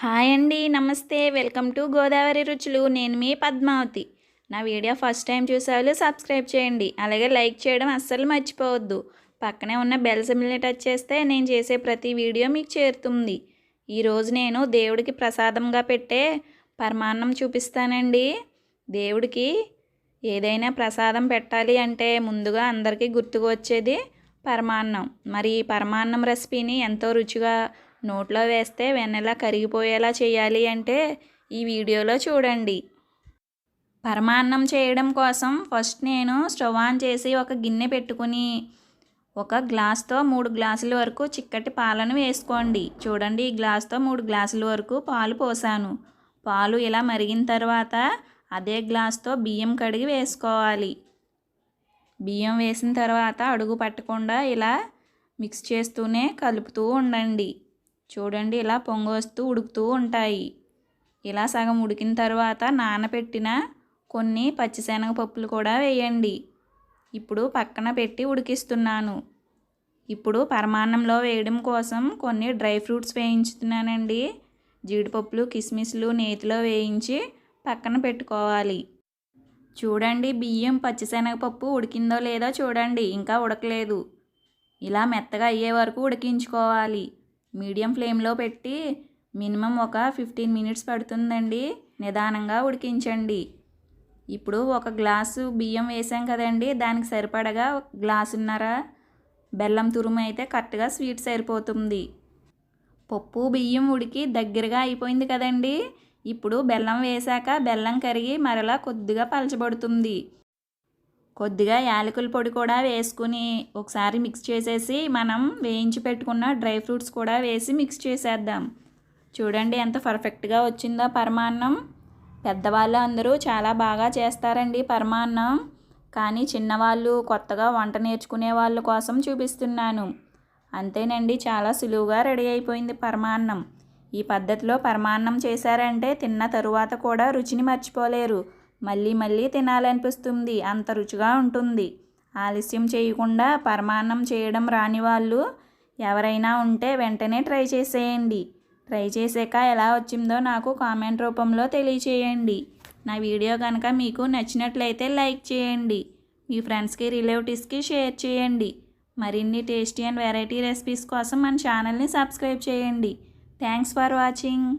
Hi అండి నమస్తే. Welcome to Godavari రుచులు. నేను మీ పద్మావతి. నా వీడియో ఫస్ట్ టైం చూసేవాళ్ళు సబ్స్క్రైబ్ చేయండి. అలాగే లైక్ చేయడం అస్సలు మర్చిపోవద్దు. పక్కనే ఉన్న బెల్ సిమ్ని టచ్ చేస్తే నేను చేసే ప్రతి వీడియో మీకు చేరుతుంది. ఈరోజు నేను దేవుడికి ప్రసాదంగా పెట్టే పరమాన్నం చూపిస్తానండి. దేవుడికి ఏదైనా ప్రసాదం పెట్టాలి అంటే ముందుగా అందరికీ గుర్తుకు వచ్చేది పరమాన్నం. మరి ఈ పరమాన్నం రెసిపీని ఎంతో రుచిగా నోట్లో వేస్తే వెన్నెలా కరిగిపోయేలా చేయాలి అంటే ఈ వీడియోలో చూడండి. పరమాన్నం చేయడం కోసం ఫస్ట్ నేను స్టవ్ ఆన్ చేసి ఒక గిన్నె పెట్టుకుని ఒక గ్లాస్తో మూడు గ్లాసుల వరకు చిక్కటి పాలను వేసుకోండి. చూడండి ఈ గ్లాస్తో మూడు గ్లాసుల వరకు పాలు పోసాను. పాలు ఇలా మరిగిన తర్వాత అదే గ్లాస్తో బియ్యం కడిగి వేసుకోవాలి. బియ్యం వేసిన తర్వాత అడుగు పట్టకుండా ఇలా మిక్స్ చేస్తూనే కలుపుతూ ఉండండి. చూడండి ఇలా పొంగొస్తూ ఉడుకుతూ ఉంటాయి. ఇలా సగం ఉడికిన తర్వాత నానబెట్టిన కొన్ని పచ్చిశనగపప్పులు కూడా వేయండి. ఇప్పుడు పక్కన పెట్టి ఉడికిస్తున్నాను. ఇప్పుడు పరమాన్నంలో వేయడం కోసం కొన్ని డ్రై ఫ్రూట్స్ వేయించుతున్నానండి. జీడిపప్పులు కిస్మిస్లు నేతిలో వేయించి పక్కన పెట్టుకోవాలి. చూడండి బియ్యం పచ్చిశనగపప్పు ఉడికిందో లేదో చూడండి ఇంకా ఉడకలేదు. ఇలా మెత్తగా అయ్యే వరకు ఉడికించుకోవాలి. మీడియం ఫ్లేమ్లో పెట్టి మినిమం ఒక ఫిఫ్టీన్ మినిట్స్ పడుతుందండి. నిదానంగా ఉడికించండి. ఇప్పుడు ఒక గ్లాసు బియ్యం వేసాం కదండి దానికి సరిపడగా గ్లాసున్నర బెల్లం తురుము అయితే కరెక్ట్గా స్వీట్ సరిపోతుంది. పప్పు బియ్యం ఉడికి దగ్గరగా అయిపోయింది కదండి. ఇప్పుడు బెల్లం వేశాక బెల్లం కరిగి మరలా కొద్దిగా పలచబడుతుంది. కొద్దిగా యాలకుల పొడి కూడా వేసుకుని ఒకసారి మిక్స్ చేసేసి మనం వేయించి పెట్టుకున్న డ్రై ఫ్రూట్స్ కూడా వేసి మిక్స్ చేసేద్దాం. చూడండి ఎంత పర్ఫెక్ట్గా వచ్చిందో పరమాన్నం. పెద్దవాళ్ళు అందరూ చాలా బాగా చేస్తారండి పరమాన్నం. కానీ చిన్నవాళ్ళు కొత్తగా వంట నేర్చుకునే వాళ్ళ కోసం చూపిస్తున్నాను. అంతేనండి చాలా సులువుగా రెడీ అయిపోయింది పరమాన్నం. ఈ పద్ధతిలో పరమాన్నం చేశారంటే తిన్న తరువాత కూడా రుచిని మర్చిపోలేరు. మళ్ళీ మళ్ళీ తినాలనిపిస్తుంది. అంత రుచిగా ఉంటుంది. ఆలస్యం చేయకుండా పరమాన్నం చేయడం రాని వాళ్ళు ఎవరైనా ఉంటే వెంటనే ట్రై చేసేయండి. ట్రై చేసాక ఎలా వచ్చిందో నాకు కామెంట్ రూపంలో తెలియచేయండి. నా వీడియో కనుక మీకు నచ్చినట్లయితే లైక్ చేయండి. మీ ఫ్రెండ్స్కి రిలేటివ్స్కి షేర్ చేయండి. మరిన్ని టేస్టీ అండ్ వెరైటీ రెసిపీస్ కోసం మన ఛానల్ని సబ్స్క్రైబ్ చేయండి. Thanks for watching.